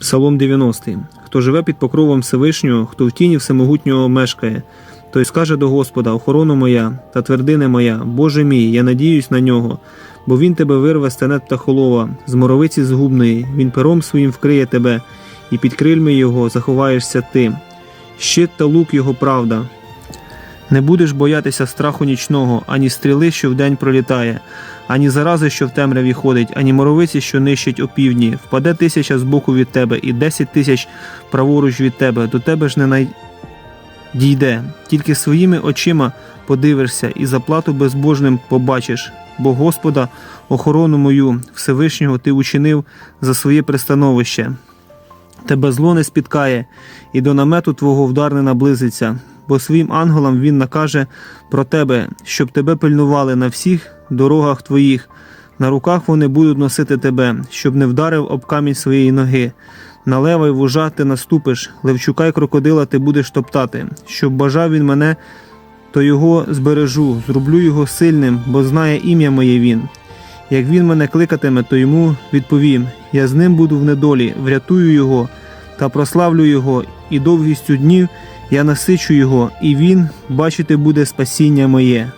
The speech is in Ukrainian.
Псалом 90. Хто живе під покровом Всевишнього, хто в тіні всемогутнього мешкає, той скаже до Господа, охорона моя та твердине моя, Боже мій, я надіюсь на нього, бо він тебе вирве з тенет птахолова, з моровиці згубної, він пером своїм вкриє тебе, і під крильми його заховаєшся ти. Щит та лук його правда. Не будеш боятися страху нічного, ані стріли, що вдень пролітає, ані зарази, що в темряві ходить, ані моровиці, що нищить опівдні. Впаде тисяча з боку від тебе, і десять тисяч праворуч від тебе, до тебе ж не най... Тільки своїми очима подивишся і заплату безбожним побачиш, бо Господа, охорону мою Всевишнього ти учинив за своє пристановище. Тебе зло не спіткає, і до намету твого вдар не наблизиться, бо своїм ангелам він накаже про тебе, щоб тебе пильнували на всіх дорогах твоїх. На руках вони будуть носити тебе, щоб не вдарив об камінь своєї ноги. На лева й вужа ти наступиш, левчука й крокодила ти будеш топтати. Щоб бажав він мене, то його збережу, зроблю його сильним, бо знає ім'я моє він. Як він мене кликатиме, то йому відповім: я з ним буду в недолі, врятую його та прославлю його, і довгістю днів я насичу його, і він бачити буде спасіння моє.